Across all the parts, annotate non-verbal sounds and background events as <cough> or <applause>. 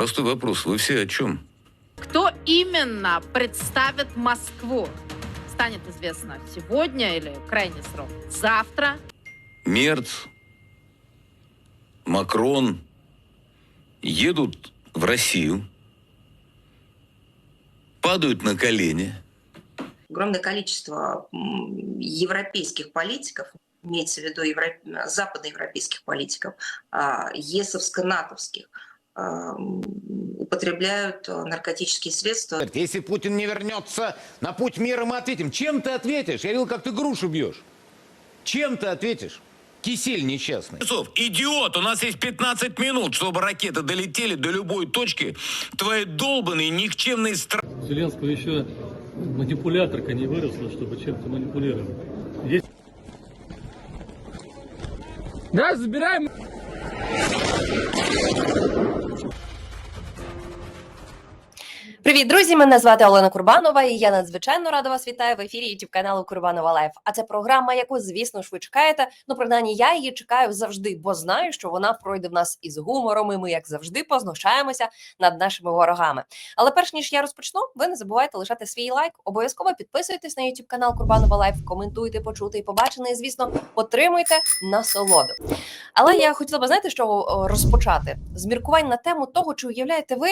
Простой вопрос. Вы все о чем? Кто именно представит Москву? Станет известно сегодня или крайний срок завтра. Мерц, Макрон едут в Россию, падают на колени. огромное количество европейских политиков, имеется в виду евро- западноевропейских политиков, а, есовско-натовских, употребляют а, наркотические средства. Если Путин не вернется на путь мира, мы ответим. Чем ты ответишь? Я видел, как ты грушу бьешь. Чем ты ответишь? Кисель несчастный. Часов. Идиот, у нас есть 15 минут, чтобы ракеты долетели до любой точки твоей долбанной никчемной страны. Зеленского еще манипуляторка не выросла, чтобы чем-то манипулировать. Есть Да, забираем. Привіт, друзі! Мене звати Олена Курбанова, і я надзвичайно рада вас вітаю в ефірі youtube каналу Курбанова Лайф. А це програма, яку, звісно ж, ви чекаєте. Ну, принаймні, я її чекаю завжди, бо знаю, що вона пройде в нас із гумором. І ми, як завжди, познущаємося над нашими ворогами. Але перш ніж я розпочну, ви не забувайте лишати свій лайк. Обов'язково підписуйтесь на youtube канал Курбанова Лайф, коментуйте, почути і побачене. І, звісно, отримуйте насолоду. Але я хотіла би знаєте, що розпочати з міркувань на тему того, чи уявляєте ви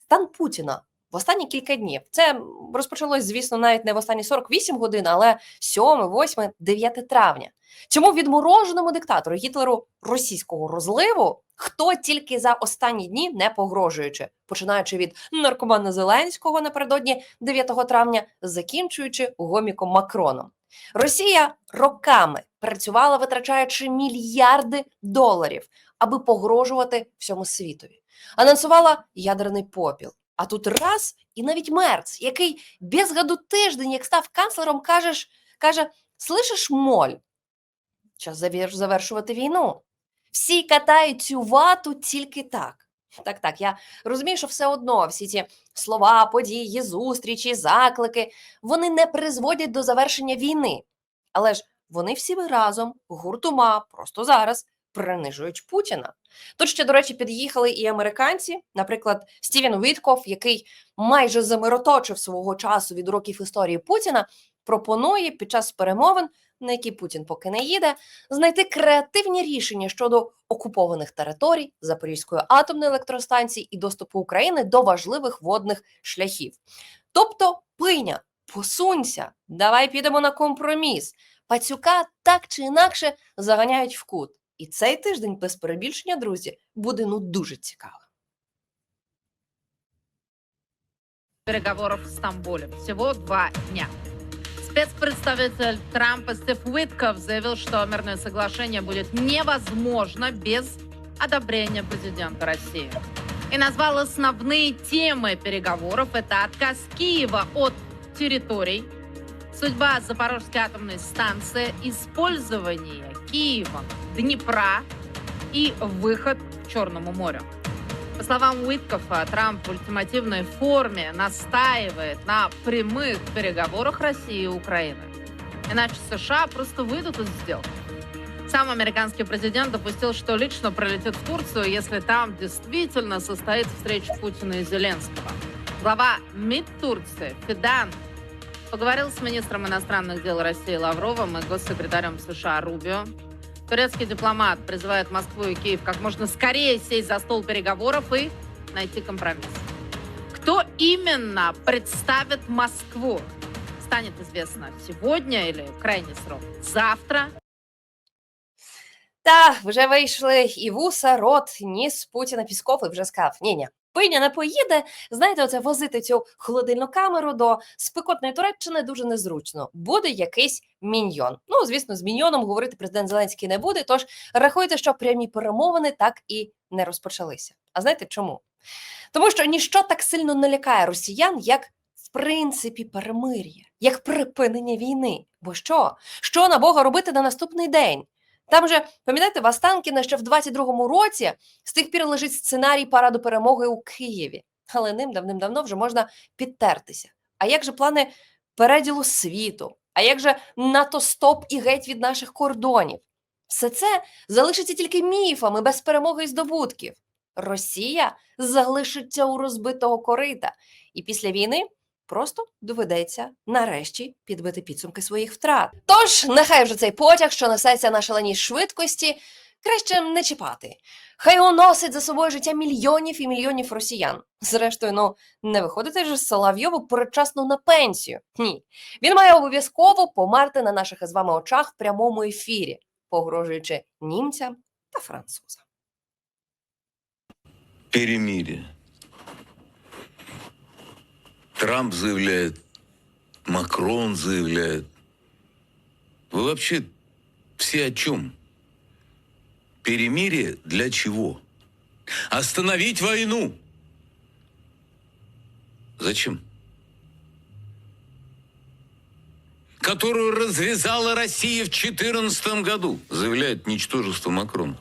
стан Путіна в останні кілька днів. Це розпочалось, звісно, навіть не в останні 48 годин, але 7, 8, 9 травня. Цьому відмороженому диктатору Гітлеру російського розливу хто тільки за останні дні не погрожуючи, починаючи від наркомана Зеленського напередодні 9 травня, закінчуючи гоміком Макроном. Росія роками працювала, витрачаючи мільярди доларів, аби погрожувати всьому світові. Анонсувала ядерний попіл. А тут раз, і навіть Мерц, який без году тиждень, як став канцлером, кажеш, каже: Слышиш, моль, час завершувати війну. Всі катають цю вату тільки так. Так, так, я розумію, що все одно всі ці слова, події, зустрічі, заклики вони не призводять до завершення війни. Але ж вони всі разом, гуртома, просто зараз принижують Путіна. Тут ще, до речі, під'їхали і американці, наприклад, Стівен Вітков, який майже замироточив свого часу від років історії Путіна, пропонує під час перемовин, на які Путін поки не їде, знайти креативні рішення щодо окупованих територій Запорізької атомної електростанції і доступу України до важливих водних шляхів. Тобто, пиня, посунься, давай підемо на компроміс. Пацюка так чи інакше заганяють в кут. І цей тиждень без перебільшення, друзі, буде ну дуже цікавим. переговоров в Стамбуле. Всего два дня. Спецпредставитель Трампа Стив Уитков заявил, что мирное соглашение будет невозможно без одобрения президента России. И назвал основные темы переговоров. Это отказ Киева от территорий, судьба Запорожской атомной станции, использование Киевом Днепра и выход к Черному морю. По словам Уиткофа, Трамп в ультимативной форме настаивает на прямых переговорах России и Украины. Иначе США просто выйдут из сделки. Сам американский президент допустил, что лично пролетит в Турцию, если там действительно состоится встреча Путина и Зеленского. Глава МИД Турции Фидан поговорил с министром иностранных дел России Лавровым и госсекретарем США Рубио. Турецкий дипломат призывает Москву и Киев как можно скорее сесть за стол переговоров и найти компромисс. Кто именно представит Москву? Станет известно сегодня или крайний срок завтра. Та вже вийшли і вуса, рот, ніс Путіна Пісков і вже сказав: ні ні пиня не поїде. Знаєте, оце возити цю холодильну камеру до спекотної Туреччини дуже незручно. Буде якийсь міньйон. Ну, звісно, з міньйоном говорити президент Зеленський не буде. Тож рахуйте, що прямі перемовини так і не розпочалися. А знаєте чому? Тому що ніщо так сильно не лякає росіян, як в принципі перемир'я, як припинення війни. Бо що? Що на Бога робити на наступний день? Там же, пам'ятаєте, в Останкіна ще в 22-му році з тих пір лежить сценарій параду перемоги у Києві, але ним давним-давно вже можна підтертися. А як же плани переділу світу? А як же НАТО стоп і геть від наших кордонів? Все це залишиться тільки міфами без перемоги і здобутків. Росія залишиться у розбитого корита, і після війни просто доведеться нарешті підбити підсумки своїх втрат. Тож нехай вже цей потяг, що несеться на шаленій швидкості, краще не чіпати. Хай уносить за собою життя мільйонів і мільйонів росіян. Зрештою, ну не виходити ж з Соловйову передчасно на пенсію. Ні. Він має обов'язково померти на наших із вами очах в прямому ефірі, погрожуючи німцям та французам. Перемирие. Трамп заявляет, Макрон заявляет. Вы вообще все о чем? Перемирие для чего? Остановить войну. Зачем? Которую развязала Россия в 2014 году, заявляет ничтожество Макрона.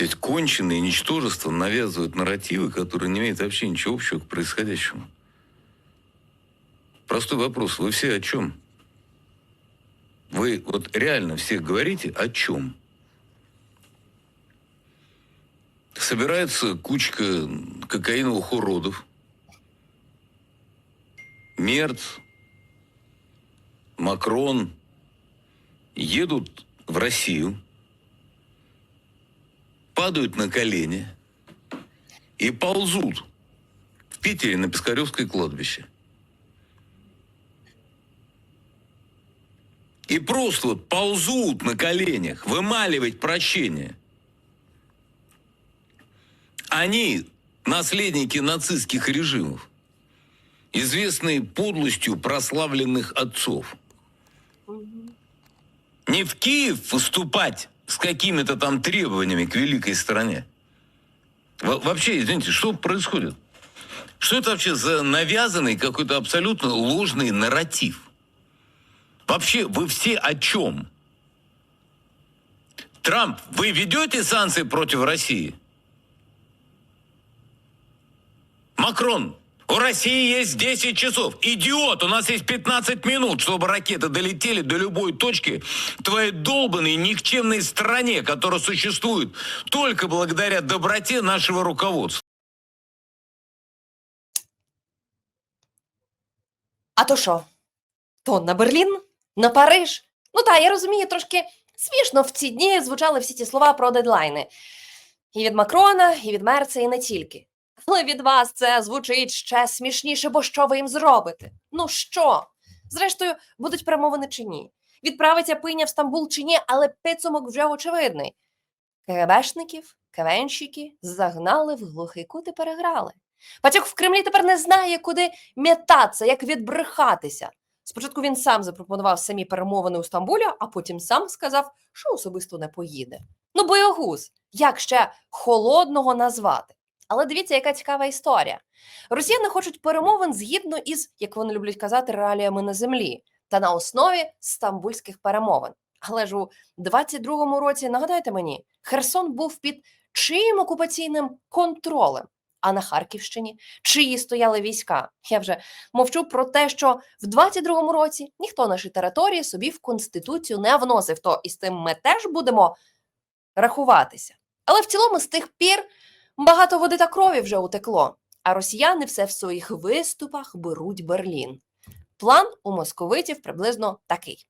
То есть конченые ничтожества навязывают нарративы, которые не имеют вообще ничего общего к происходящему. Простой вопрос. Вы все о чем? Вы вот реально все говорите о чем? Собирается кучка кокаиновых уродов. Мерц, Макрон едут в Россию, падают на колени и ползут в Питере на Пискаревское кладбище. И просто вот ползут на коленях, вымаливать прощение. Они наследники нацистских режимов, известные подлостью прославленных отцов. Не в Киев выступать с какими-то там требованиями к великой стране. Во- вообще, извините, что происходит? Что это вообще за навязанный какой-то абсолютно ложный нарратив? Вообще, вы все о чем? Трамп, вы ведете санкции против России? Макрон, у России есть 10 часов. Идиот, у нас есть 15 минут, чтобы ракеты долетели до любой точки твоей долбанной никчемной стране, которая существует только благодаря доброте нашего руководства. А то що? То на Берлін? На Париж? Ну так, я розумію, трошки смішно в ці дні звучали всі ті слова про дедлайни. І від Макрона, і від Мерца, і не тільки. Але від вас це звучить ще смішніше, бо що ви їм зробите? Ну що? Зрештою, будуть перемовини чи ні? Відправиться пиня в Стамбул чи ні, але підсумок вже очевидний. КГБшників, КВНщики загнали в глухий кут і переграли. Пацюк в Кремлі тепер не знає, куди м'ятатися, як відбрехатися. Спочатку він сам запропонував самі перемовини у Стамбулі, а потім сам сказав, що особисто не поїде. Ну, боягуз, як ще холодного назвати? Але дивіться, яка цікава історія. Росіяни хочуть перемовин згідно із, як вони люблять казати, реаліями на землі та на основі стамбульських перемовин. Але ж у 22-му році, нагадайте мені, Херсон був під чиїм окупаційним контролем? А на Харківщині чиї стояли війська? Я вже мовчу про те, що в 22-му році ніхто наші території собі в конституцію не вносив. То із тим ми теж будемо рахуватися. Але в цілому з тих пір багато води та крові вже утекло. А росіяни все в своїх виступах беруть Берлін. План у московитів приблизно такий: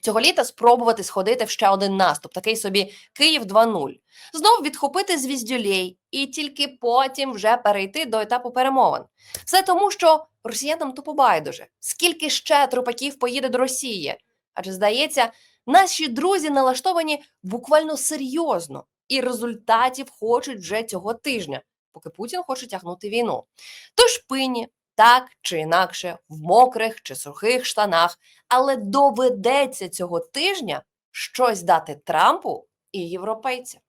цього літа спробувати сходити в ще один наступ, такий собі Київ 2.0. Знов відхопити звіздюлей і тільки потім вже перейти до етапу перемовин. Все тому, що росіянам тупо байдуже, скільки ще трупаків поїде до Росії. Адже здається, наші друзі налаштовані буквально серйозно, і результатів хочуть вже цього тижня, поки Путін хоче тягнути війну. Тож пині, так чи інакше, в мокрих чи сухих штанах, але доведеться цього тижня щось дати Трампу і європейцям.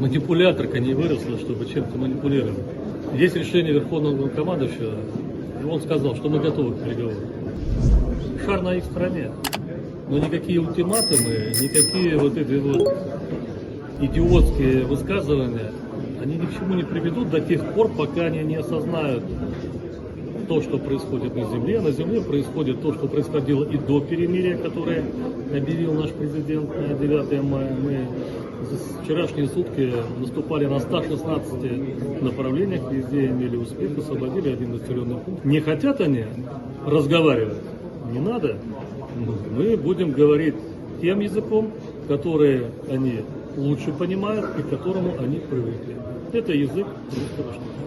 Манипуляторка не выросла, чтобы чем-то манипулировать. Есть решение Верховного командующего, и он сказал, что мы готовы к переговорам. Шар на их стороне. Но никакие ультиматумы, никакие вот эти вот идиотские высказывания, они ни к чему не приведут до тех пор, пока они не осознают то, что происходит на земле. На земле происходит то, что происходило и до перемирия, которое объявил наш президент на 9 мая. Мы за вчерашние сутки наступали на 116 направлениях, везде имели успех, освободили один населенный пункт. Не хотят они разговаривать? Не надо. Мы будем говорить тем языком, который они лучше понимают и к которому они привыкли. Это язык русского штата.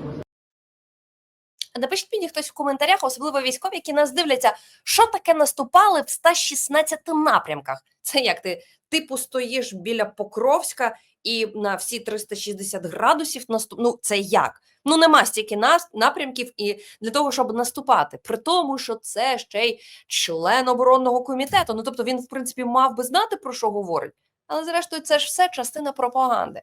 Напишіть мені хтось в коментарях, особливо військові, які нас дивляться, що таке наступали в 116 напрямках. Це як ти типу стоїш біля Покровська і на всі 360 градусів наступ. Ну це як? Ну нема стільки нас напрямків і для того, щоб наступати. При тому, що це ще й член оборонного комітету. Ну тобто він, в принципі, мав би знати про що говорить. Але зрештою, це ж все частина пропаганди.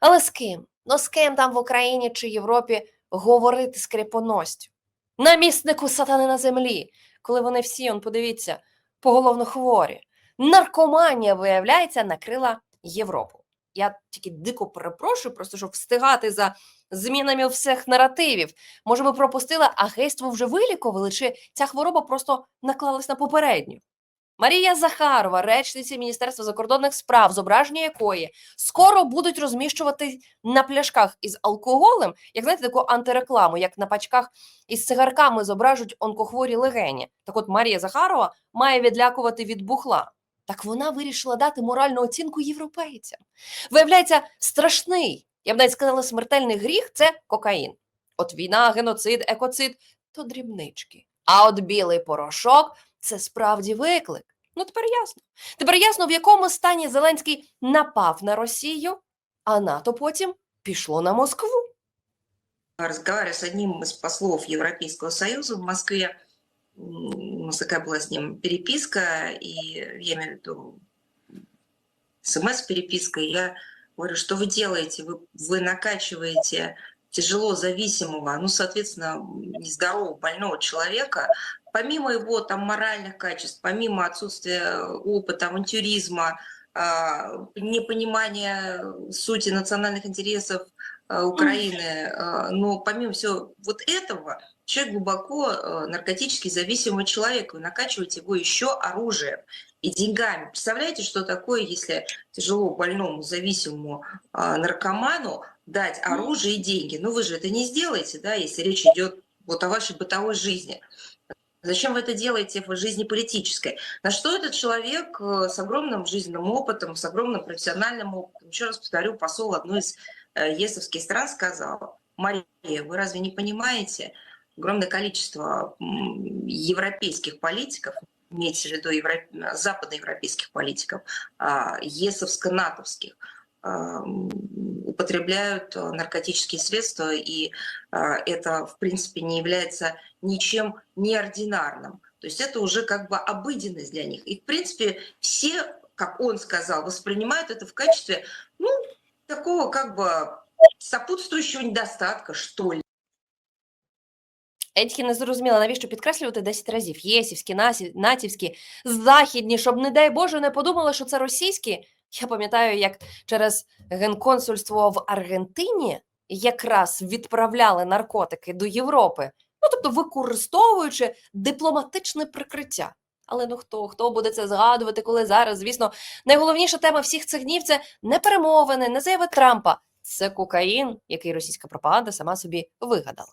Але з ким? Ну з ким там в Україні чи Європі говорити з кріпоностю? Наміснику сатани на землі, коли вони всі, он подивіться, поголовно хворі. Наркоманія, виявляється, накрила Європу. Я тільки дико перепрошую, просто щоб встигати за змінами всіх наративів. Може, ми пропустили, а гейство вже вилікували, чи ця хвороба просто наклалась на попередню? Марія Захарова, речниця Міністерства закордонних справ, зображення якої скоро будуть розміщувати на пляшках із алкоголем, як знаєте, таку антирекламу, як на пачках із цигарками зображують онкохворі легені. Так от Марія Захарова має відлякувати від бухла. Так вона вирішила дати моральну оцінку європейцям. Виявляється, страшний, я б навіть сказала, смертельний гріх це кокаїн. От війна, геноцид, екоцид то дрібнички. А от білий порошок це справді виклик. Ну тепер ясно. Тепер ясно, в якому стані Зеленський напав на Росію, а НАТО потім пішло на Москву. разговаривая с одним из послов Европейского Союза в Москве, м, у нас такая была с ним переписка, и я имею в виду смс-переписка, и я говорю, что вы делаете? Вы, вы накачиваете тяжело зависимого, ну, соответственно, нездорового, больного человека, помимо его там моральных качеств, помимо отсутствия опыта, авантюризма, а, непонимания сути национальных интересов э, Украины, э, но помимо всего вот этого, человек глубоко э, наркотически зависимый человек, вы накачиваете его еще оружием и деньгами. Представляете, что такое, если тяжело больному, зависимому а, наркоману дать оружие и деньги? Ну вы же это не сделаете, да, если речь идет вот о вашей бытовой жизни. Зачем вы это делаете в жизни политической? На что этот человек э, с огромным жизненным опытом, с огромным профессиональным опытом, еще раз повторю, посол одной из э, ЕСовских стран сказал, Мария, вы разве не понимаете, огромное количество европейских политиков, имеется в виду евро... западноевропейских политиков, а, ЕСовско-натовских, а, употребляют э, наркотические средства, и а, это, в принципе, не является ничем неординарным. То есть это уже как бы обыденность для них. И, в принципе, все, как он сказал, воспринимают это в качестве, ну, такого как бы сопутствующего недостатка, что ли. Я тільки не зрозуміла, навіщо підкреслювати 10 разів. Єсівські, натівські, західні, щоб, не дай Боже, не подумали, що це російські. Я пам'ятаю, як через генконсульство в Аргентині якраз відправляли наркотики до Європи. Ну, тобто використовуючи дипломатичне прикриття. Але ну хто хто буде це згадувати, коли зараз, звісно, найголовніша тема всіх цих днів це не перемовини, не заяви Трампа. Це кокаїн, який російська пропаганда сама собі вигадала.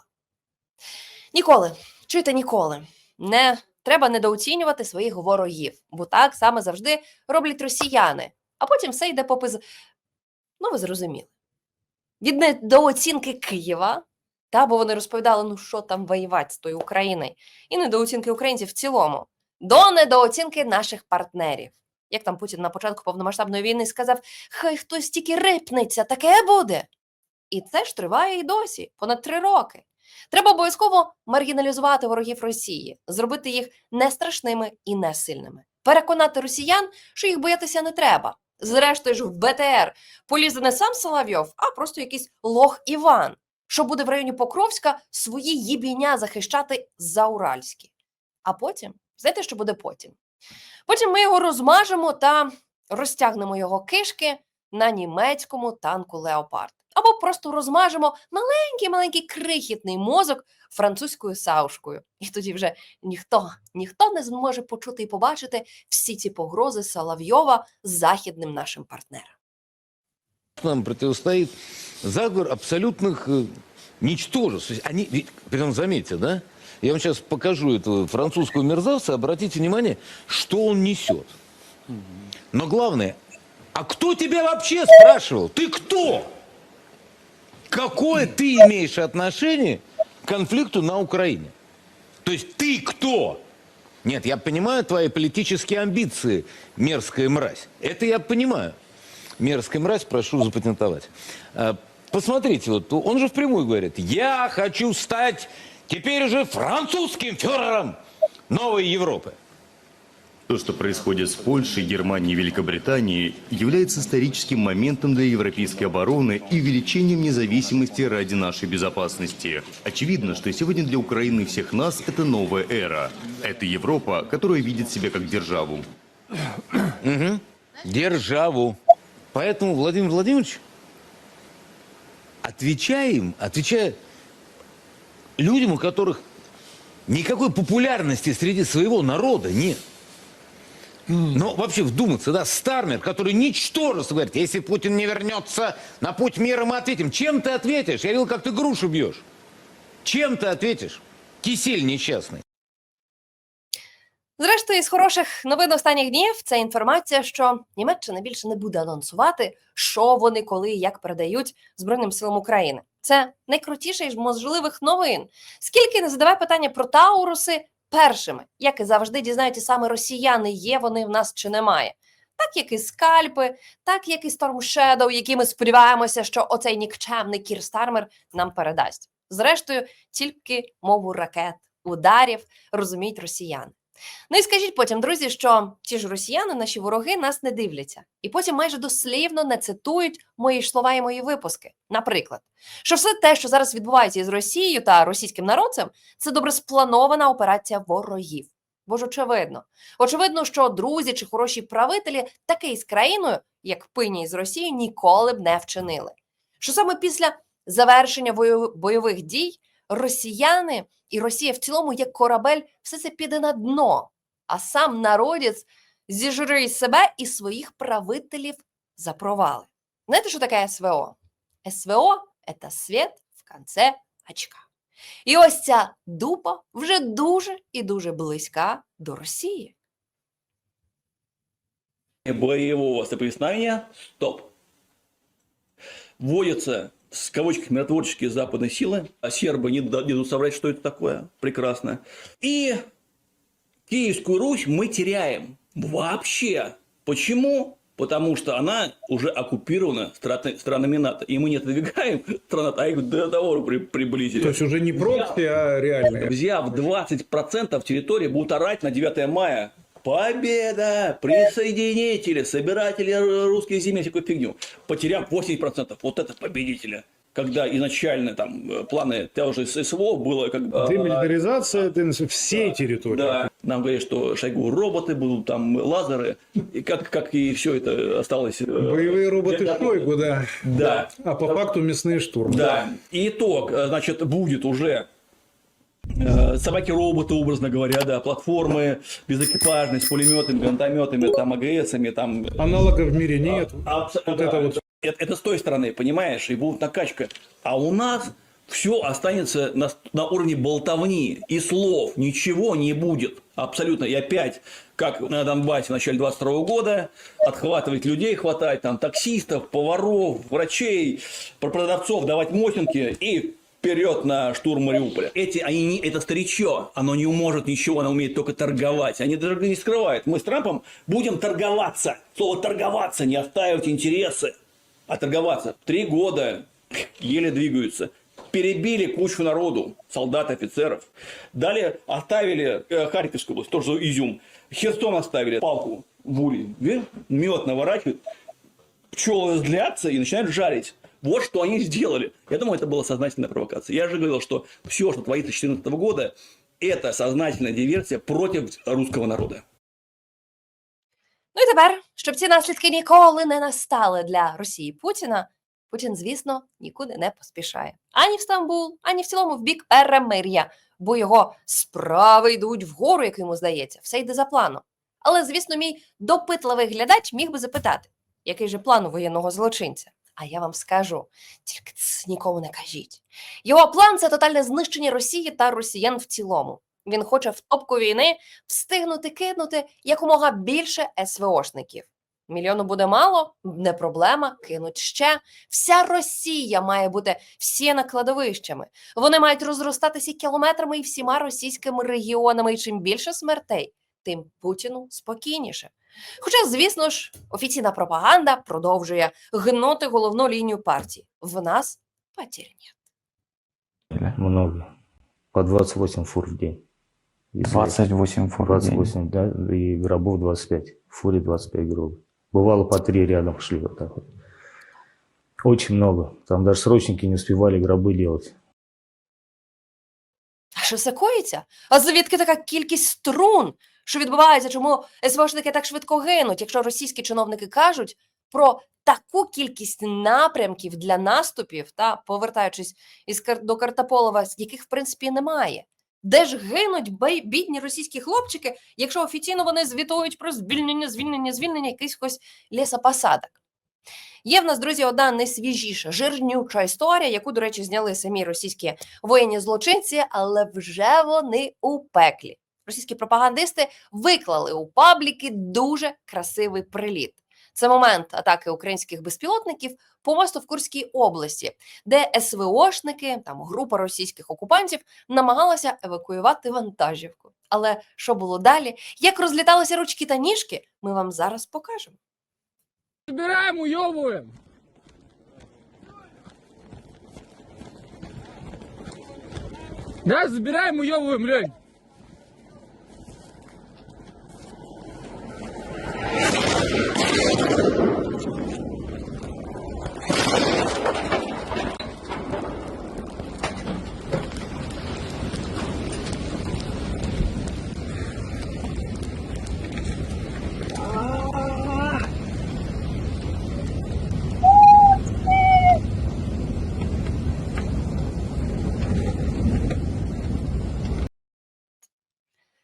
Ніколи, чуєте, ніколи не треба недооцінювати своїх ворогів, бо так саме завжди роблять росіяни, а потім все йде попис. Ну, ви зрозуміли. Від недооцінки Києва, та, бо вони розповідали, ну що там воювати з тою Україною, і недооцінки українців в цілому, до недооцінки наших партнерів. Як там Путін на початку повномасштабної війни сказав, хай хтось тільки рипнеться, таке буде. І це ж триває і досі, понад три роки. Треба обов'язково маргіналізувати ворогів Росії, зробити їх не страшними і не сильними. Переконати росіян, що їх боятися не треба. Зрештою ж в БТР полізе не сам Соловйов, а просто якийсь лох Іван, що буде в районі Покровська свої їбіння захищати за Уральські. А потім, знаєте, що буде потім? Потім ми його розмажемо та розтягнемо його кишки на німецькому танку Леопард. або просто розмажемо маленький маленький крихітний мозок французькою саушкою. І тоді вже ніхто, ніхто не зможе почути і побачити всі ці погрози Соловйова західним нашим партнерам. Нам противостоит заговор абсолютных э, ничтожеств. То есть они, ведь, притом заметьте, да? Я вам сейчас покажу этого французского мерзавца, обратите внимание, что он несет. Но главное, а кто тебя вообще спрашивал? Ты кто? Какое ты имеешь отношение к конфликту на Украине? То есть ты кто? Нет, я понимаю твои политические амбиции, мерзкая мразь. Это я понимаю. Мерзкая мразь, прошу запатентовать. А, Посмотрите, вот он же впрямую говорит, я хочу стать теперь уже французским фюрером новой Европы. То, что происходит с Польшей, Германией и Великобританией, является историческим моментом для европейской обороны и увеличением независимости ради нашей безопасности. Очевидно, что сегодня для Украины и всех нас это новая эра. Это Европа, которая видит себя как державу. Державу. Поэтому, Владимир Владимирович, отвечаем, отвечая людям, у которых никакой популярности среди своего народа нет. Но вообще вдуматься, да, Стармер, который ничтожество говорит, если Путин не вернется на путь мира, мы ответим. Чем ты ответишь? Я видел, как ты грушу бьешь. Чем ты ответишь? Кисель несчастный. Зрештою, з хороших новин останніх днів це інформація, що Німеччина більше не буде анонсувати, що вони коли і як передають Збройним силам України. Це найкрутіше із можливих новин. Скільки не задавай питання про Тауруси першими, як і завжди дізнаються саме росіяни, є вони в нас чи немає. Так як і скальпи, так як і Shadow, які ми сподіваємося, що оцей нікчемний Кір Стармер нам передасть. Зрештою, тільки мову ракет, ударів розуміють росіяни. Ну і скажіть потім, друзі, що ті ж росіяни, наші вороги, нас не дивляться, і потім майже дослівно не цитують мої слова і мої випуски. Наприклад, що все те, що зараз відбувається із Росією та російським народцем, це добре спланована операція ворогів. Бо ж очевидно, очевидно, що друзі чи хороші правителі таки з країною, як пині з Росією, ніколи б не вчинили. Що саме після завершення бойов- бойових дій росіяни і Росія в цілому, як корабель, все це піде на дно, а сам народець зіжури себе і своїх правителів за провали. Знаєте, що таке СВО? СВО – це світ в конце очка. І ось ця дупа вже дуже і дуже близька до Росії. боевого соприкосновения – стоп. Вводятся с кавычками миротворческие западные силы, а сербы не дадут соврать, что это такое. Прекрасно. И Киевскую Русь мы теряем. Вообще. Почему? Потому что она уже оккупирована страны- странами НАТО. И мы не отодвигаем <laughs> страну, а их до того при- приблизили. То есть уже не прокси, а реальные. Взяв 20% территории, будут орать на 9 мая. Победа! Присоединители, собиратели русских земель, всякую фигню. Потеряв 80%. Вот это победители. Когда изначально там э, планы того же СВО было как бы... Демилитаризация это всей территории. Да, нам говорят, что Шойгу роботы будут, там лазеры, и как, как и все это осталось. э, Боевые роботы для- Шойгу, да. Да, А по факту мясные штурмы. да. И итог, э, значит, будет уже собаки-роботы, образно говоря, да, платформы безэкипажные, с пулеметами, гранатометами, там, АГСами, там. Аналогов в мире нет. Абс- Вот да. это вот. Это, это с той стороны, понимаешь, и будет накачка. А у нас все останется на, на уровне болтовни и слов. Ничего не будет. Абсолютно. И опять, как на Донбассе в начале 22 года, отхватывать людей, хватать там таксистов, поваров, врачей, продавцов, давать мотинки и вперед на штурм Мариуполя. Эти, они не, это старичье, оно не может ничего, оно умеет только торговать. Они даже не скрывают. Мы с Трампом будем торговаться. Слово торговаться, не отстаивать интересы, а торговаться. Три года еле двигаются. Перебили кучу народу, солдат, офицеров. Далее оставили э, Харьковскую область, тоже изюм. Херсон оставили, палку в улей. Мед наворачивают, пчелы злятся и начинают жарить. Вот что они сделали. Я думаю, это была сознательная провокация. Я же говорил, что все, что творится с 2014 года, это сознательная диверсия против русского народа. Ну і тепер, щоб ці наслідки ніколи не настали для Росії Путіна, Путін, звісно, нікуди не поспішає. Ані в Стамбул, ані в цілому в бік перемир'я, бо його справи йдуть вгору, як йому здається, все йде за планом. Але, звісно, мій допитливий глядач міг би запитати, який же план у воєнного злочинця. А я вам скажу, тільки ц, нікому не кажіть. Його план це тотальне знищення Росії та росіян в цілому. Він хоче в топку війни встигнути кинути якомога більше СВОшників. Мільйону буде мало, не проблема, кинуть ще. Вся Росія має бути всіяна кладовищами. Вони мають розростатися кілометрами і всіма російськими регіонами. І чим більше смертей, тим Путіну спокійніше. Хоча, звісно ж, офіційна пропаганда продовжує гнути головну лінію партії. В нас потерь нет. Много. По 28 фур в день. Если 28 фур. в день. 28, да, и гробов 25. В фуре 25 гробов. Бывало по три рядом шли вот так вот. Очень много. Там даже срочники не успевали гробы делать. А що це коїться? А звідки така кількість струн? Що відбувається? Чому СВОшники так швидко гинуть, якщо російські чиновники кажуть про таку кількість напрямків для наступів, та повертаючись із до Картаполова, з яких в принципі немає. Де ж гинуть бідні російські хлопчики, якщо офіційно вони звітують про звільнення, звільнення, звільнення якихось лісопосадок? Є в нас, друзі, одна найсвіжіша, жирнюча історія, яку, до речі, зняли самі російські воєнні злочинці, але вже вони у пеклі. Російські пропагандисти виклали у пабліки дуже красивий приліт. Це момент атаки українських безпілотників по мосту в Курській області, де СВОшники, там група російських окупантів, намагалася евакуювати вантажівку. Але що було далі? Як розліталися ручки та ніжки, ми вам зараз покажемо. Забираем, уебываем. Да, забираем, уебываем, Лень.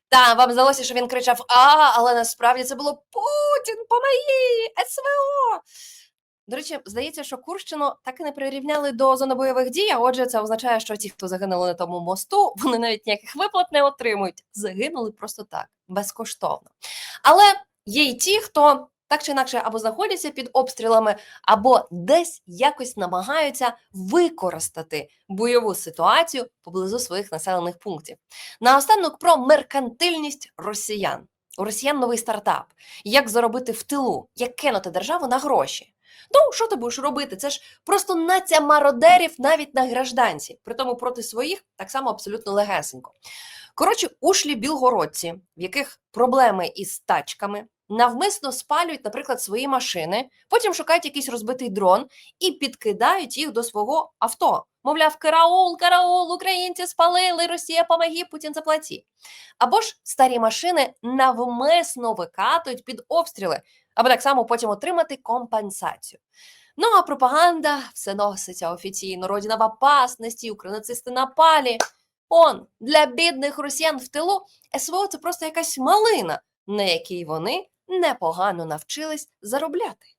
Та вам здалося, що він кричав А, але насправді це було Путін, помоги! СВО! До речі, здається, що Курщину так і не прирівняли до зони бойових дій. А отже, це означає, що ті, хто загинули на тому мосту, вони навіть ніяких виплат не отримують. Загинули просто так, безкоштовно. Але є й ті, хто так чи інакше або знаходяться під обстрілами, або десь якось намагаються використати бойову ситуацію поблизу своїх населених пунктів. Наостанок про меркантильність росіян. У росіян новий стартап. Як заробити в тилу, як кинути державу на гроші. Ну, що ти будеш робити? Це ж просто наця мародерів навіть на гражданці, притому проти своїх так само абсолютно легесенько. Коротше, ушлі білгородці, в яких проблеми із тачками, навмисно спалюють, наприклад, свої машини, потім шукають якийсь розбитий дрон і підкидають їх до свого авто. Мовляв, караул, караул, українці спалили, Росія помоги, Путін заплаті. Або ж старі машини навмисно викатують під обстріли, аби так само потім отримати компенсацію. Ну а пропаганда все носиться офіційно. Родина в опасності, українацисти напалі. Он для бідних росіян в тилу СВО це просто якась малина, на якій вони непогано навчились заробляти.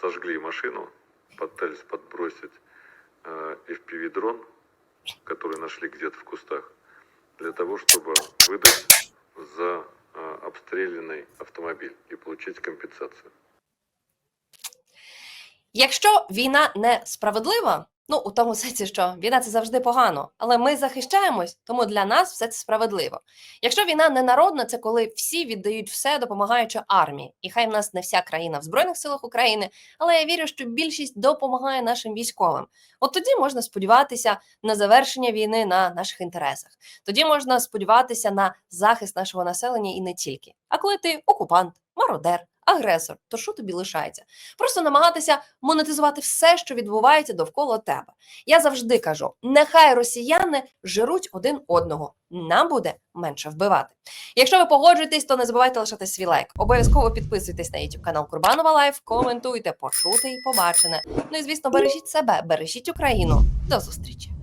сожгли машину, пытались подбросить э, FPV-дрон, который нашли где-то в кустах, для того, чтобы выдать за э, обстрелянный автомобиль и получить компенсацию. Якщо війна несправедлива, ну у тому сенсі, що війна це завжди погано, але ми захищаємось, тому для нас все це справедливо. Якщо війна не народна, це коли всі віддають все, допомагаючи армії. І хай в нас не вся країна в Збройних силах України, але я вірю, що більшість допомагає нашим військовим. От тоді можна сподіватися на завершення війни на наших інтересах. Тоді можна сподіватися на захист нашого населення і не тільки. А коли ти окупант, мародер, агресор. То що тобі лишається? Просто намагатися монетизувати все, що відбувається довкола тебе. Я завжди кажу: нехай росіяни жируть один одного. Нам буде менше вбивати. Якщо ви погоджуєтесь, то не забувайте лишати свій лайк. Обов'язково підписуйтесь на YouTube канал Курбанова Лайф, коментуйте, пошути і побачене. Ну і звісно, бережіть себе, бережіть Україну. До зустрічі.